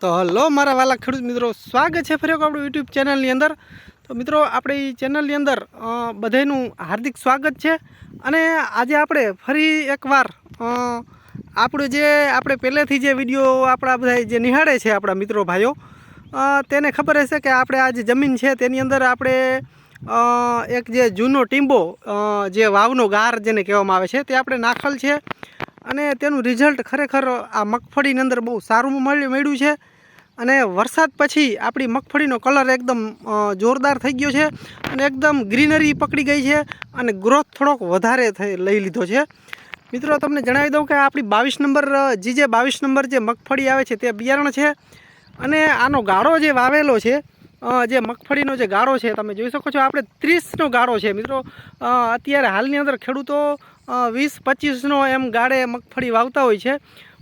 તો હલો મારા વાલા ખેડૂત મિત્રો, સ્વાગત છે ફરી આપણું યુટ્યુબ ચેનલની અંદર. તો મિત્રો, આપણી ચેનલની અંદર બધાનું હાર્દિક સ્વાગત છે. અને આજે આપણે ફરી એકવાર આપણું જે, આપણે પહેલેથી જે વીડિયો આપણા બધા જે નિહાળે છે આપણા મિત્રો ભાઈઓ તેને ખબર હશે કે આપણે આ જે જમીન છે તેની અંદર આપણે એક જે જૂનો ટીંબો જે વાવનો ગાર જેને કહેવામાં આવે છે, તે આપણે નાખલ છે. અને તેનું રિઝલ્ટ ખરેખર આ મગફળીની અંદર બહુ સારું મળ્યું મળ્યું છે. અને વરસાદ પછી આપણી મગફળીનો કલર એકદમ જોરદાર થઈ ગયો છે અને એકદમ ગ્રીનરી પકડી ગઈ છે અને ગ્રોથ થોડોક વધારે થઈ, લઈ લીધો છે. મિત્રો, તમને જણાવી દઉં કે આપણી બાવીસ નંબર જી જે બાવીસ નંબર જે મગફળી આવે છે તે બિયારણ છે. અને આનો ગાળો જે વાવેલો છે જે મગફળીનો જે ગાળો છે, તમે જોઈ શકો છો, આપણે ત્રીસનો ગાળો છે. મિત્રો અત્યારે હાલની અંદર ખેડૂતો વીસ પચીસનો એમ ગાળે મગફળી વાવતા હોય છે.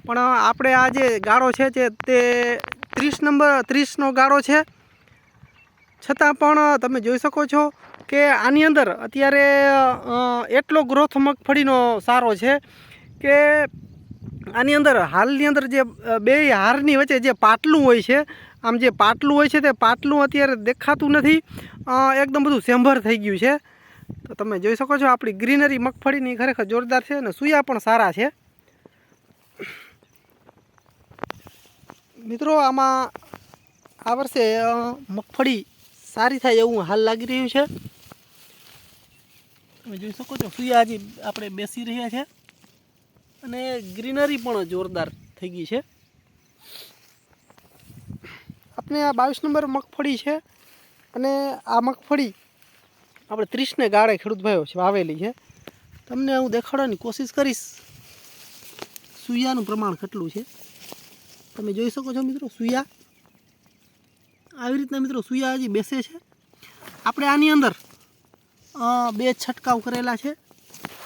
પણ આપણે આ જે ગાળો છે જે તે ત્રીસ નંબર, ત્રીસનો ગાળો છે. છતાં પણ તમે જોઈ શકો છો કે આની અંદર અત્યારે એટલો ગ્રોથ મગફળીનો સારો છે કે આની અંદર હાલની અંદર જે બે હારની વચ્ચે જે પાટલું હોય છે આમ જે પાટલું હોય છે તે પાટલું અત્યારે દેખાતું નથી. એકદમ બધું સેંભર થઈ ગયું છે. તો તમે જોઈ શકો છો આપણી ગ્રીનરી મગફળીની ખરેખર જોરદાર છે અને સૂયા પણ સારા છે. મિત્રો, આમાં આ વર્ષે મગફળી સારી થાય એવું હાલ લાગી રહ્યું છે. તમે જોઈ શકો છો સૂયા હજી આપણે બેસી રહ્યા છે. અને ગ્રીનરી પણ જોરદાર થઈ ગઈ છે. આપણે આ બાવીસ નંબર મગફળી છે અને આ મગફળી આપણે ત્રીસને ગાળે ખેડૂત ભાઈઓ છે, વાવેલી છે. તમને હું દેખાડવાની કોશિશ કરીશ સુયાનું પ્રમાણ કેટલું છે. તમે જોઈ શકો છો મિત્રો સુયા. આવી રીતના મિત્રો સુયા હજી બેસે છે. આપણે આની અંદર બે છંટકાવ કરેલા છે.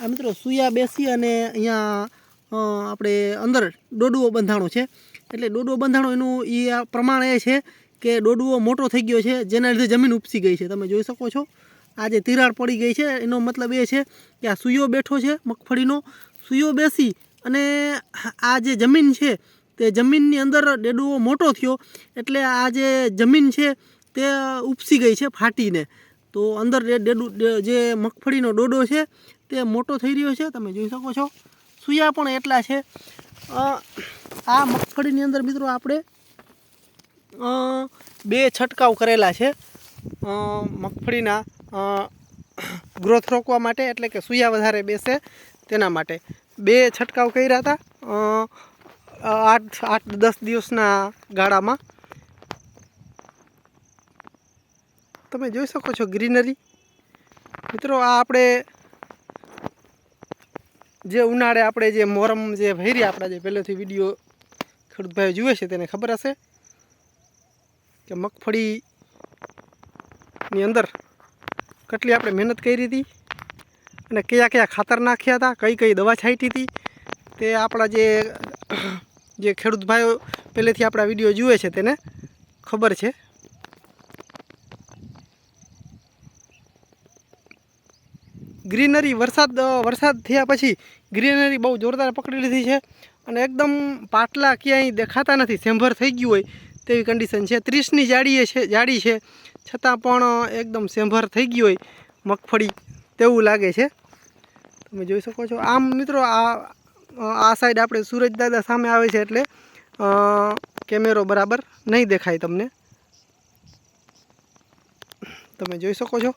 આ મિત્રો સુયા બેસી અને અહીંયા આપણે અંદર ડોડુઓ બંધાણો છે. એટલે ડોડુઓ બંધાણો એનું એ પ્રમાણ એ છે કે ડોડવો મોટો થઈ ગયો છે, જેના લીધે જમીન ઉપસી ગઈ છે. તમે જોઈ શકો છો, આ જે તિરાડ પડી ગઈ છે, એનો મતલબ એ છે કે આ સુયો બેઠો છે મગફળીનો. સુયો બેસી અને આ જે જમીન છે, તે જમીનની અંદર ડેડુઓ મોટો થયો, એટલે આ જે જમીન છે, તે ઉપસી ગઈ છે ફાટીને. તો અંદર ડેડુ, જે મગફળીનો ડોડો છે, તે મોટો થઈ રહ્યો છે. તમે જોઈ શકો છો, સુયા પણ એટલા છે. આ મગફળીની અંદર મિત્રો આપણે બે છંટકાવ કરેલા છે. મગફળીના ગ્રોથ રોકવા માટે એટલે કે સુયા વધારે બેસે તેના માટે. બે છંટકાવ કર્યા હતા આઠ આઠ, દસ દિવસના ગાળામાં. તમે જોઈ શકો છો ગ્રીનરી. મિત્રો, આ આપણે જે ઉનાળે આપણે જે મોરમ જે ભરી આપણા જે પહેલેથી વીડિયો ખેડૂતભાઈ જુએ છે તેને ખબર હશે? કે મગફળીની અંદર કેટલી આપણે મહેનત કરી હતી અને કયા કયા ખાતર નાખ્યા હતા, કઈ કઈ દવા છાંટી હતી, તે આપણા જે જે ખેડૂત ભાઈઓ પહેલેથી આપણા વીડિયો જુએ છે તેને ખબર છે. ગ્રીનરી વરસાદ વરસાદ થયા પછી ગ્રીનરી બહુ જોરદાર પકડી લીધી છે અને એકદમ પાટલા ક્યાંય દેખાતા નથી, સેંભર થઈ ગયું હોય તેવી કન્ડિશન છે. ત્રીસની જાડીએ છે, જાડી છે, છતાં પણ એકદમ સેંભર થઈ ગઈ હોય, મગફળી તેવું લાગે છે. તમે જોઈ શકો છો. આમ મિત્રો, આ આ સાઈડ આપણે સુરજ દાદા સામે આવે છે એટલે કેમેરો બરાબર નહીં દેખાય તમને. તમે જોઈ શકો છો.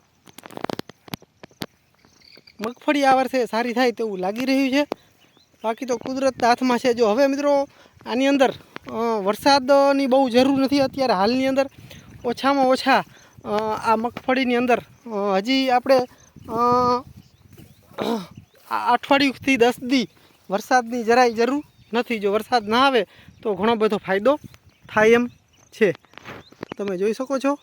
મગફળી આ વર્ષે સારી થાય તેવું લાગી રહ્યું છે. બાકી તો કુદરતના હાથમાં છે. જો હવે મિત્રો આની અંદર વરસાદની બહુ જરૂર નથી અત્યારે હાલની અંદર. ઓછામાં ઓછા આ મગફળીની અંદર હજી આપણે અઠવાડિયુંથી દસ દી વરસાદની જરાય જરૂર નથી. જો વરસાદ ના આવે તો ઘણો બધો ફાયદો થાય એમ છે. તમે જોઈ શકો છો.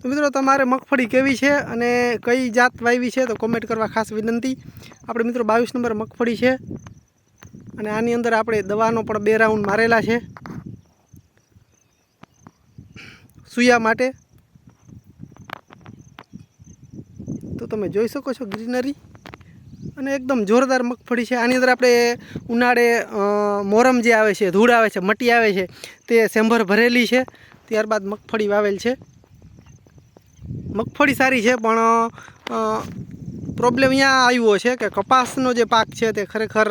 તો મિત્રો, તમારે મગફળી કેવી છે અને કઈ જાત વાવી છે તો કોમેન્ટ કરવા ખાસ વિનંતી. આપણે મિત્રો, બાવીસ નંબર મગફળી છે અને આની અંદર આપણે દવાનો પણ બે રાઉન્ડ મારેલા છે. સુયા માટે. તો તમે જોઈ શકો છો ગ્રીનરી અને એકદમ જોરદાર મગફળી છે. આની અંદર આપણે ઉનાળે મોરમ જે આવે છે, ધૂળ આવે છે, મટી આવે છે, તે સેમ્ભર ભરેલી છે. ત્યારબાદ મગફળી વાવેલ છે. મગફળી સારી છે, પણ પ્રોબ્લેમ અહીંયા આવ્યો છે કે કપાસનો જે પાક છે તે ખરેખર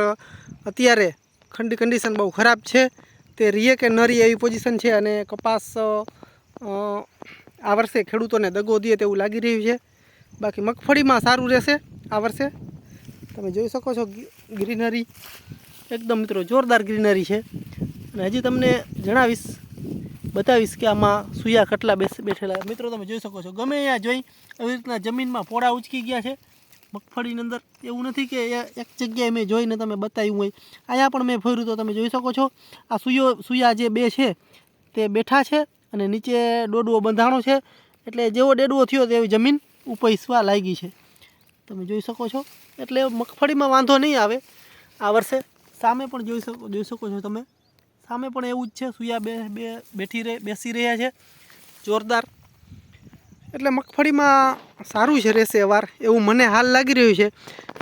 અત્યારે ખંડી કન્ડિશન બહુ ખરાબ છે. તે રીએ કે ન રીએ એવી પોઝિશન છે અને કપાસ આ વર્ષે ખેડૂતોને દગો દે તેવું લાગી રહ્યું છે. બાકી મગફળીમાં સારું રહેશે આ વર્ષે. તમે જોઈ શકો છો ગ્રીનરી એકદમ મિત્રો જોરદાર ગ્રીનરી છે. અને હજી તમને જણાવીશ બતાવીશ કે આમાં સુયા કટલા બેસ, બેઠેલા મિત્રો, તમે જોઈ શકો છો. ગમે ત્યાં જોઈ એવી રીતના જમીનમાં પોળા ઉચકી ગયા છે. મગફળીની અંદર એવું નથી કે એક જગ્યાએ મેં જોઈને તમે બતાવ્યું હોય. અહીંયા પણ મેં ફર્યું તો તમે જોઈ શકો છો. આ સુયો, સુયા જે બે છે, તે બેઠા છે અને નીચે ડોડવો બંધાણો છે. એટલે જેવો ડેડવો થયો તેવી જમીન ઉપૈસવા લાગી છે. તમે જોઈ શકો છો. એટલે મગફળીમાં વાંધો નહીં આવે આ વર્ષે. સામે પણ જોઈ શકો જોઈ શકો છો તમે. સામે પણ એવું જ છે, સુયા બે બે, બેઠી રહે, બેસી રહ્યા છે. જોરદાર. એટલે મગફળીમાં સારું છે રહેશે વાર, એવું મને હાલ લાગી રહ્યું છે.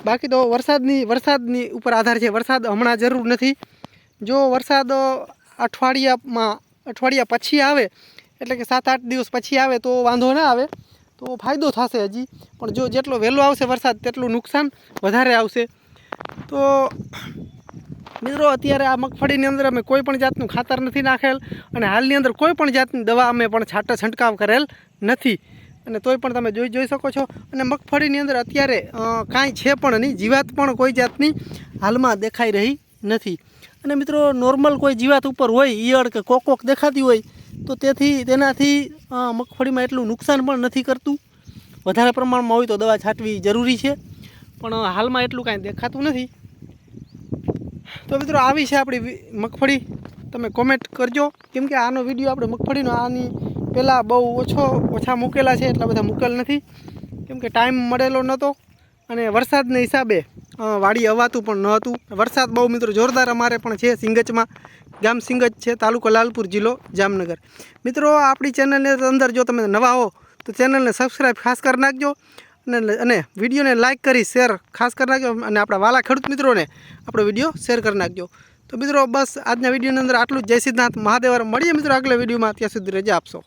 બાકી તો વરસાદની વરસાદની ઉપર આધાર છે, વરસાદ હમણાં જરૂર નથી. જો વરસાદ અઠવાડિયામાં, અઠવાડિયા પછી આવે, એટલે કે સાત, આઠ દિવસ પછી આવે તો વાંધો ના આવે. તો ફાયદો થશે હજી. પણ જો જેટલો વહેલો આવશે વરસાદ, તેટલું નુકસાન વધારે આવશે. તો મિત્રો, અત્યારે આ મગફળીની અંદર અમે કોઈ પણ જાતનું ખાતર નથી નાખેલ અને હાલની અંદર કોઈ પણ જાતની દવા અમે પણ છાંટા છંટકાવ કરેલ નથી. અને તોય પણ તમે જોઈ જોઈ શકો છો. અને મગફળીની અંદર અત્યારે કાંઈ છે પણ નહીં. જીવાત પણ કોઈ જાતની હાલમાં દેખાઈ રહી નથી. અને મિત્રો, નોર્મલ કોઈ જીવાત ઉપર હોય, ઈયળ કે કોકોક દેખાતી હોય, તો તેથી તેનાથી મગફળીમાં એટલું નુકસાન પણ નથી કરતું. વધારે પ્રમાણમાં હોય તો દવા છાંટવી જરૂરી છે. પણ હાલમાં એટલું કાંઈ દેખાતું નથી. તો મિત્રો આવી છે આપણી મગફળી. તમે કોમેન્ટ કરજો. કેમ કે આનો વીડિયો આપણે મગફળીનો આની પહેલાં બહુ ઓછો, ઓછા મૂકેલા છે, એટલા બધા મૂકેલ નથી. કેમ કે ટાઈમ મળેલો નહોતો અને વરસાદને હિસાબે વાડી અવાતું પણ ન હતું વરસાદ બહુ મિત્રો જોરદાર અમારે પણ છે સિંગચમાં. ગામ સિંગજ છે, તાલુકો લાલપુર જિલ્લો, જામનગર. મિત્રો, આપણી ચેનલની અંદર જો તમે નવા હો, તો ચેનલને સબસ્ક્રાઈબ ખાસ કરી નાખજો. અને અને વિડીયોને લાઇક કરી શેર ખાસ કરી નાખજો અને આપણા વાલા ખેડૂત મિત્રોને આપણો વીડિયો શેર કરી નાખજો. તો મિત્રો, બસ આજના વિડીયોની અંદર આટલું જ. જય સિદ્ધાર્થ મહાદેવર. મળીએ મિત્રો આગલા વિડીયોમાં. ત્યાં સુધી રજા આપશો.